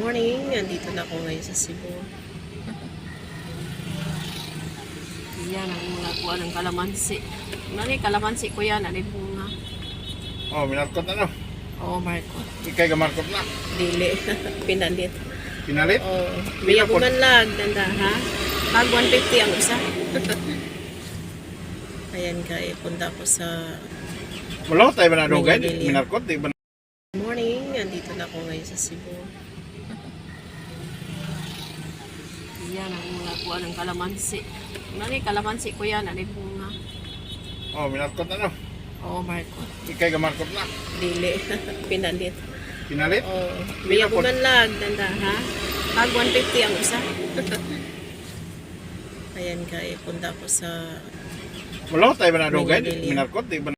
morning. Nandito na ako ngayon sa Cebu. Yan ang mga kuha ng kalamansi. Nani kalamansi ko yan. Ano yung bunga? Oh, minarkot na no. Oo, oh, Marco. Ikay ka markot na. Dili. Pinalit. Pinalit? Oo. Oh, Biya Pinapon- bumanlag. Danda, ha? Pag 150 ang isa. Ayan kay punta ko sa Wala tayo ba na? Manila. Minarkot, di ba? morning. Nandito na ako ngayon sa Cebu. Yan ang mga kuha ng kalamansi. Nani kalamansi ko yan. Ano yung bunga? Oh, minarkot na no. Oo, oh, Marco. Ikay ka markot na. Dili. Pinalit. Pinalit? Oo. Oh, Biya Pinapon- bumanlag. Danda, ha? Pag 150 ang isa. Ayan kay punta ko sa Wala tayo ba na dugay? Manila. Minarkot, di ba?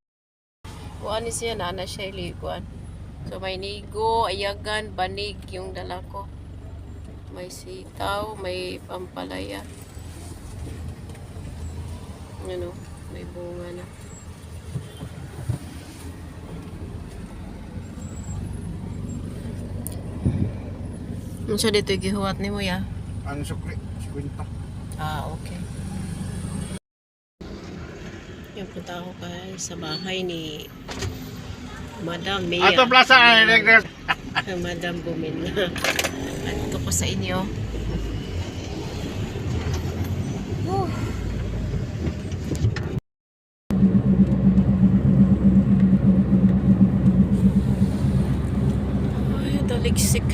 kuan siya na ana siya kuan. So may nigo, ayagan, banig yung dala ko. May sitaw, may pampalaya. Ano, may bunga na. Ano siya dito gihuwat ni mo ya? Ano sukri? Kwenta. Ah, okay. Yung punta ako kay sa bahay ni Madam Mia. Ato plaza. Madam Bumina. Ko sa inyo. Whew. Ay, daligsik.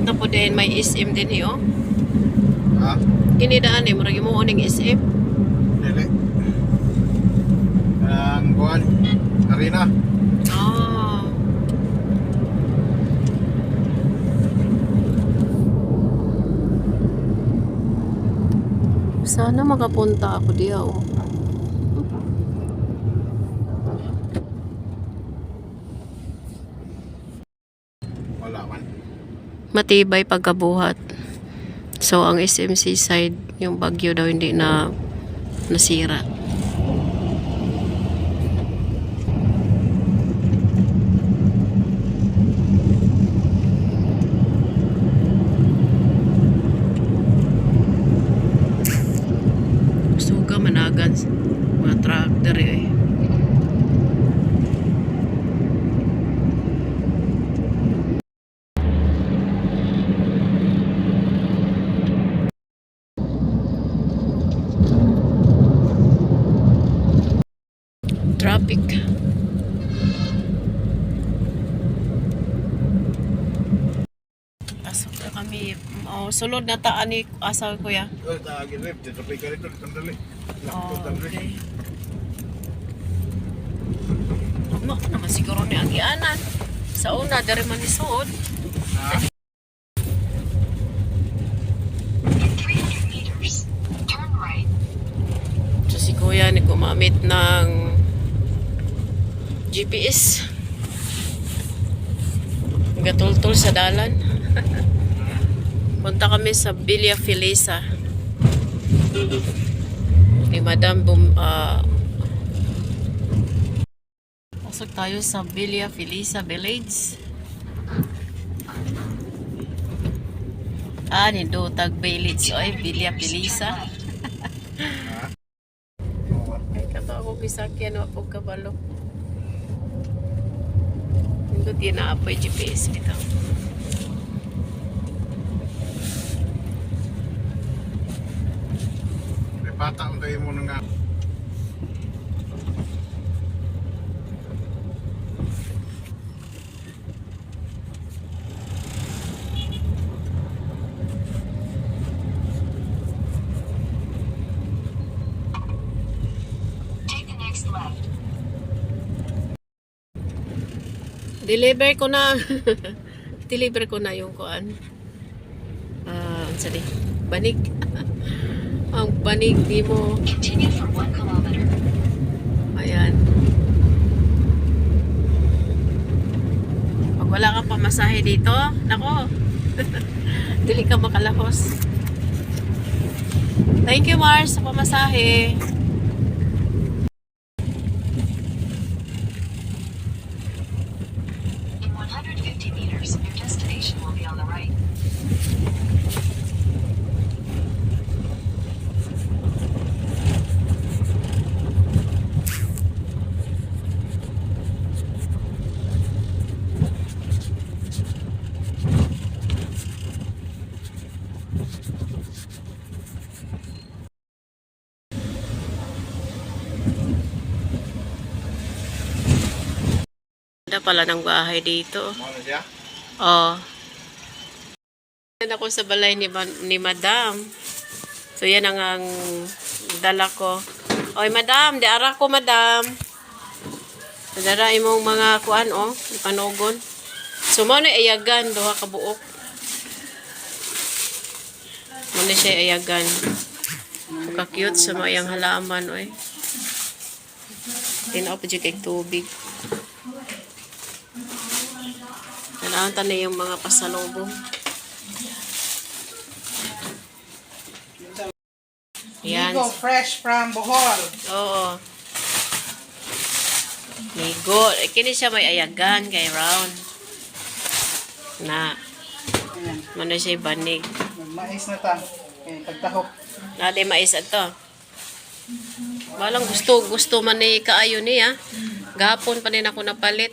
Hapit na po din may SM din eh, oh. Ha? Kinidaan eh, maragi mo uning SM. Dili. Ang kuan. Arena. Ah. Sana makapunta ako diya, oh. Wala man. Matibay pagkabuhat. So, ang SMC side, yung bagyo daw hindi na nasira. Suga managan mga tractor eh. Traffic. Pasok na kami. Oh, sulod na taan ni asal ko ya. Oh, taagi rep. Dito pa ikaw dito. Sandali. Oh, okay. Ano ka naman siguro ni Agianan. Sa una, dari man ni Suod. Ha? In 300 meters, turn right. So si Kuya ni gumamit ng GPS. Gatultul sa dalan. Punta kami sa Villa Felisa. Ni Madam Bum, ah, Pasok tayo sa Villa Felisa Village. Ah, ni Dotag Village. Oy, Villa Felisa. Ay, kato ako bisakyan wa po kabalo. Hindi di na apoy GPS kita. Bata tayo mo nga. Take the next left. Deliver ko na. deliver ko na yung kuan. Ah, uh, sorry. Banig. Ang banig di mo. Continue for 1 kilometer. Ayan. Pag wala kang pamasahe dito, nako. Dili ka makalahos. Thank you, Mars, sa pamasahe. Ganda pala ng bahay dito. Mo na siya? Oh. Yan ako sa balay ni, ni Madam. So yan ang, ang dala ko. Oy, Madam, di ara ko, Madam. Dara imong mga kuan oh, panogon. So mo na ayagan duha ka buok. Mo na siya ayagan. Ka-cute sa mayang halaman oy. Tinaw pa dyan kay tubig. Kailangan na yung mga pasalubong. Yan. Migo, fresh from Bohol. Oo. Migo. Eh, Kini siya may ayagan kay round. Na. Mano siya banig. mais na ta. Okay, pagtahok. Nade mais ato. Walang gusto, gusto man ni kaayo niya. Gapon pa din ako napalit.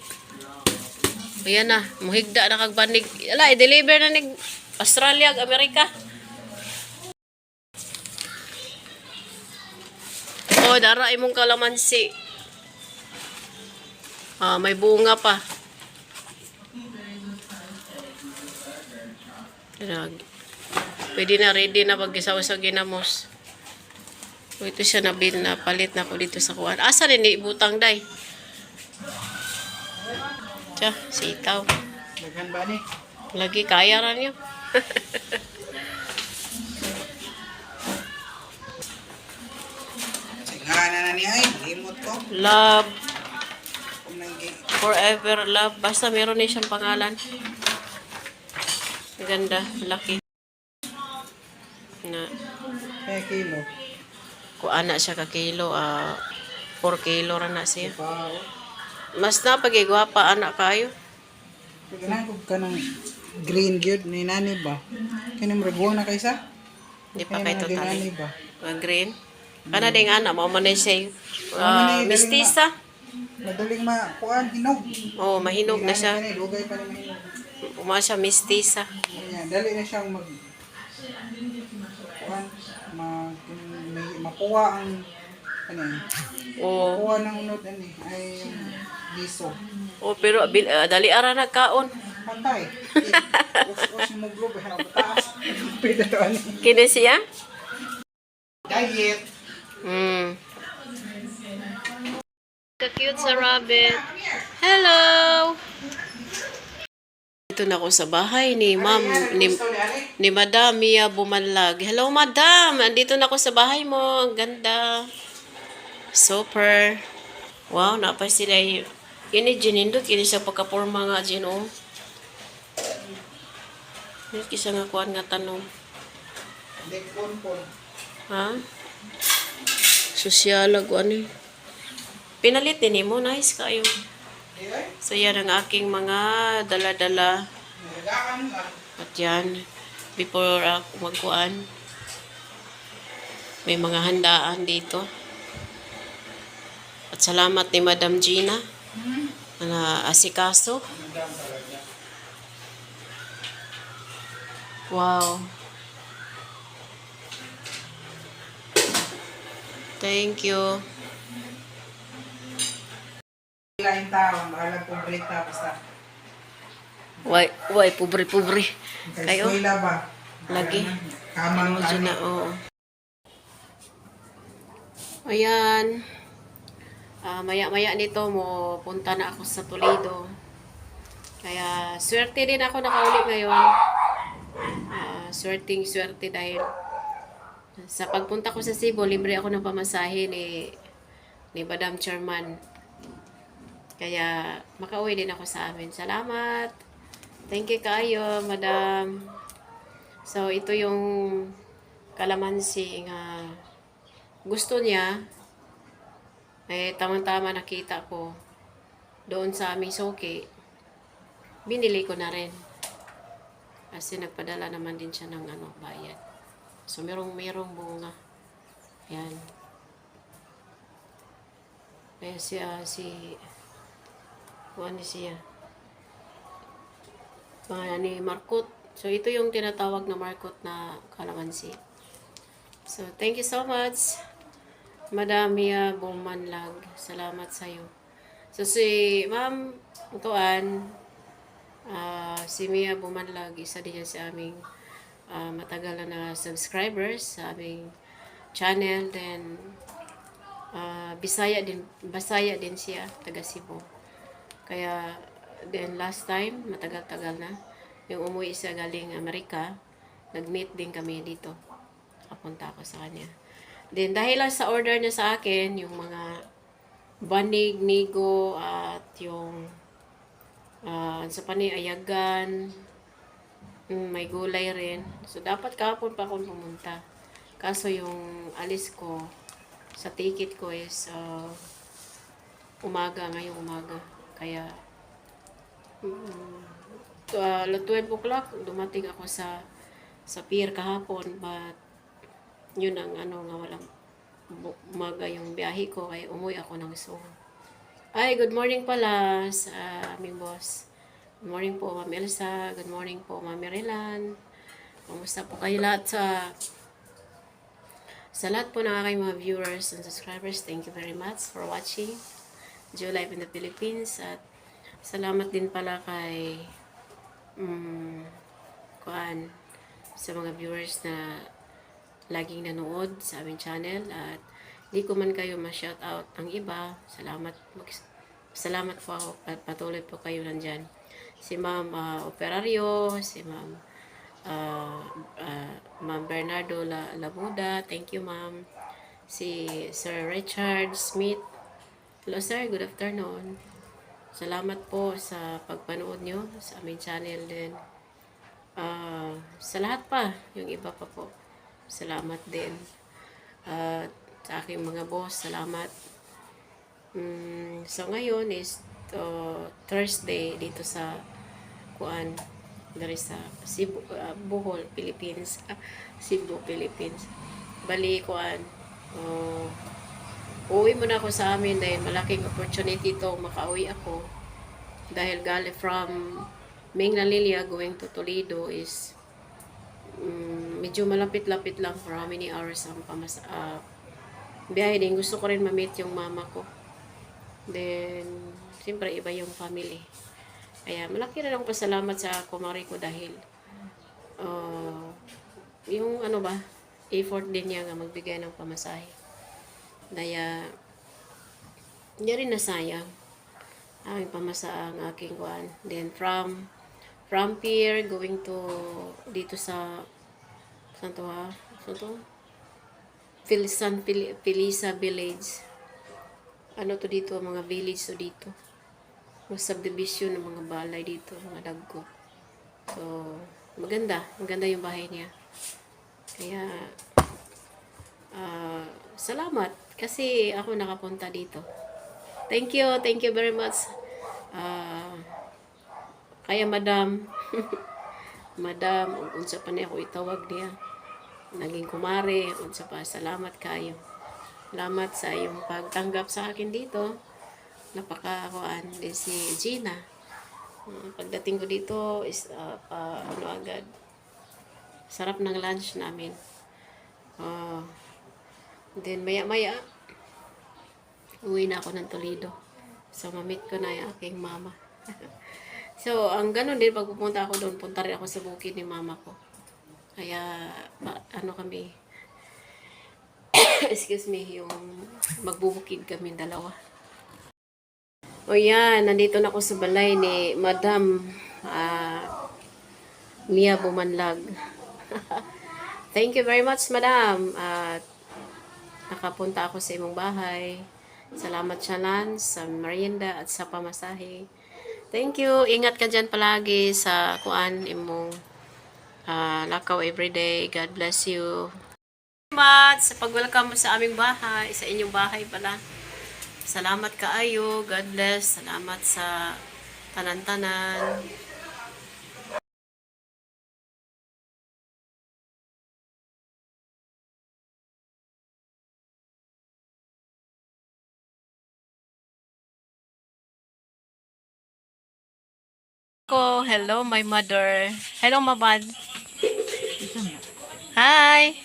Ayan na, muhigda na kag banig. Ala, i-deliver na ni Australia, Amerika. Oh, dara imong kalamansi. Ah, may bunga pa. Pwede na ready na pag isaw sa ginamos. Ito siya nabil na palit na ko dito sa kuwan. Asa rin ni butang day? Tiya, sitaw. Daghan ba ni? Lagi kaya ra niyo. Sighana na ni ay, limot ko. love, forever love. Basta meron niya siyang pangalan. Ganda, laki. Na, Kaya kilo. kung ana siya ka kilo, ah, 4 kilo ra na siya. Pao. Mas na pagigwapa anak kayo. Ganang ka ng green gyud ni nani ba? Kini mo rebuo na kaysa? Hindi pa mga totally. ba? Mga green. Kana ding anak, mo man man Uh, mistisa. Madaling ma kuan hinog. Oh, mahinog na siya. Dugay pa ni mahinog. Uma siya mistisa. Dali na siyang mag kuan ma makuha ang ano yun? Oh, Kuha ng unod ani ay yung liso. oh pero bil, ah, dali ara nagkaon. Pantay. Us-us mo globe ha taas. Pwede to ani. Kini siya? Diet. Hmm. Ka-cute sa rabbit. Hello! Dito na ako sa bahay ni ma'am, ni, ni Madam Mia Bumanlag. Hello, Madam! Andito na ako sa bahay mo. Ang ganda. Super. Wow, napay sila y- Ini ginindot, ini sa pagkaporma nga gino. Ini kisa nga kuan nga tanong. Ha? Sosyalag ano eh. Pinalit din mo, nice kayo. So yan ang aking mga dala-dala. At yan, before ako magkuan, may mga handaan dito. At salamat ni Madam Gina na asikaso. Wow. Thank you. Lain tao, mahalang basta. Why, why, pobre-pobre. Kayo? Eskwela ba? Lagi. Kamang Ano kami. dyan na, oo. Ayan. Ah, maya-maya nito mo punta na ako sa Toledo. Kaya swerte din ako nakauli ngayon. Ah, swerting swerte dahil sa pagpunta ko sa Cebu, libre ako ng pamasahe ni, ni Madam Chairman. Kaya makauwi din ako sa amin. Salamat! Thank you kayo, Madam. So, ito yung kalamansi nga gusto niya. Eh, tamang-tama nakita ko doon sa aming soke. Binili ko na rin. Kasi nagpadala naman din siya ng ano, bayad. So, merong, merong bunga. Yan. Kaya si, ah, si, kung ano siya, mga ni Marcot. So, ito yung tinatawag na Marcot na kalamansi. So, thank you so much, Madam Mia Bumanlag. Salamat sa'yo. So, si Ma'am Tuan, ah, si Mia Bumanlag, isa din sa aming ah, matagal na subscribers sa aming channel. Then, ah, Bisaya din, Basaya din siya, taga Cebu. Kaya, then last time, matagal-tagal na, yung umuwi siya galing Amerika, nag-meet din kami dito. Kapunta ako sa kanya. Then, dahil sa order niya sa akin, yung mga banig, nigo, at yung ah sa pani ayagan, mm, may gulay rin. So, dapat kahapon pa akong pumunta. Kaso yung alis ko, sa ticket ko is ah, umaga, ngayong umaga. Kaya, mm, to, uh, 12 o'clock, dumating ako sa sa pier kahapon, but yun ang ano nga walang umaga yung biyahe ko, kaya umuwi ako ng Suho. Ay, good morning pala sa aming boss. Good morning po, Ma'am Elsa. Good morning po, Ma'am Marilan. Kamusta po kayo lahat sa sa lahat po ng aking mga viewers and subscribers, thank you very much for watching Joe Life in the Philippines. At salamat din pala kay um, kuan sa mga viewers na laging nanood sa aming channel at di ko man kayo ma-shout out ang iba. Salamat salamat po ako at patuloy po kayo nandyan. Si Ma'am ah, Operario, si Ma'am ah, ah, Ma'am Bernardo La Labuda, thank you Ma'am. Si Sir Richard Smith. Hello sir, good afternoon. Salamat po sa pagpanood nyo sa aming channel din. Ah, sa lahat pa, yung iba pa po. Salamat din. At sa aking mga boss, salamat. Mm, so ngayon is uh, Thursday dito sa Kuan dari sa Cebu, ah, Bohol, Philippines. Ah, Cebu, Philippines. Bali, Kuan. Uh, uwi muna ako sa amin dahil malaking opportunity to makauwi ako. Dahil gali from Mingla Lilia going to Toledo is mm, medyo malapit-lapit lang for how many hours ang pamas uh, biyahe din. Gusto ko rin ma-meet yung mama ko. Then, siyempre iba yung family. Kaya malaki na lang pasalamat sa kumari ko dahil uh, yung ano ba, effort din niya nga magbigay ng pamasahe. Daya, hindi rin nasayang aking pamasa ang aking kuan. Then from from here going to dito sa saan to ha? Saan to? Phil, San Pil, Pilisa Village. Ano to dito? Mga village to dito. Mga subdivision ng mga balay dito, mga dagko. So, maganda. Maganda yung bahay niya. Kaya, ah, salamat. Kasi ako nakapunta dito. Thank you. Thank you very much. Ah, kaya madam, madam, unsa pa niya ako itawag niya. Naging kumare, unsa pa, salamat kayo. Salamat sa iyong pagtanggap sa akin dito. Napakakuan din si Gina. Ah, pagdating ko dito is ah, pa- ano agad. Sarap ng lunch namin. Ah, then maya maya uwi na ako ng Toledo. So, mamit ko na yung aking mama. so, ang ganun din, pag pupunta ako doon, punta rin ako sa bukid ni mama ko. Kaya, ba, ano kami, excuse me, yung magbubukid kami dalawa. O yan, nandito na ako sa balay ni Madam ah, Mia Bumanlag. Thank you very much, Madam. At nakapunta ako sa imong bahay. Salamat Chalan sa merienda at sa pamasahe. Thank you. Ingat ka dyan palagi sa kuan imong ah, lakaw everyday. God bless you. Salamat sa pag-welcome sa aming bahay, sa inyong bahay pala. Salamat kaayo. God bless. Salamat sa tanan-tanan. Ko, hello my mother. Hello mabad. Hi.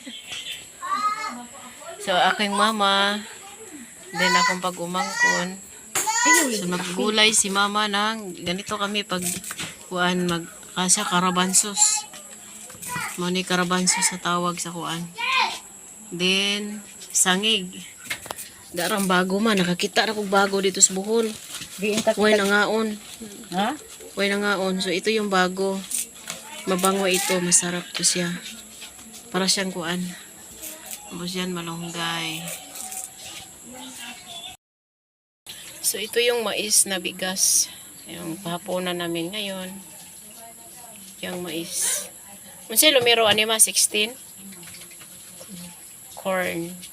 So aking mama, then akong pag-umangkon. So naggulay si mama ng ganito kami pag kuan mag kasya karabansos. Mo ni karabansos sa tawag sa kuan. Then sangig. Darang bago man nakakita na kog bago dito sa intak. Way nangaon. Ha? Way nangaon. So ito yung bago. Mabango ito, masarap to siya. Para siyang kuan. Tapos yan malunggay. So ito yung mais na bigas. Yung pahaponan namin ngayon. Yung mais. Kung sila lumero anima 16? Corn.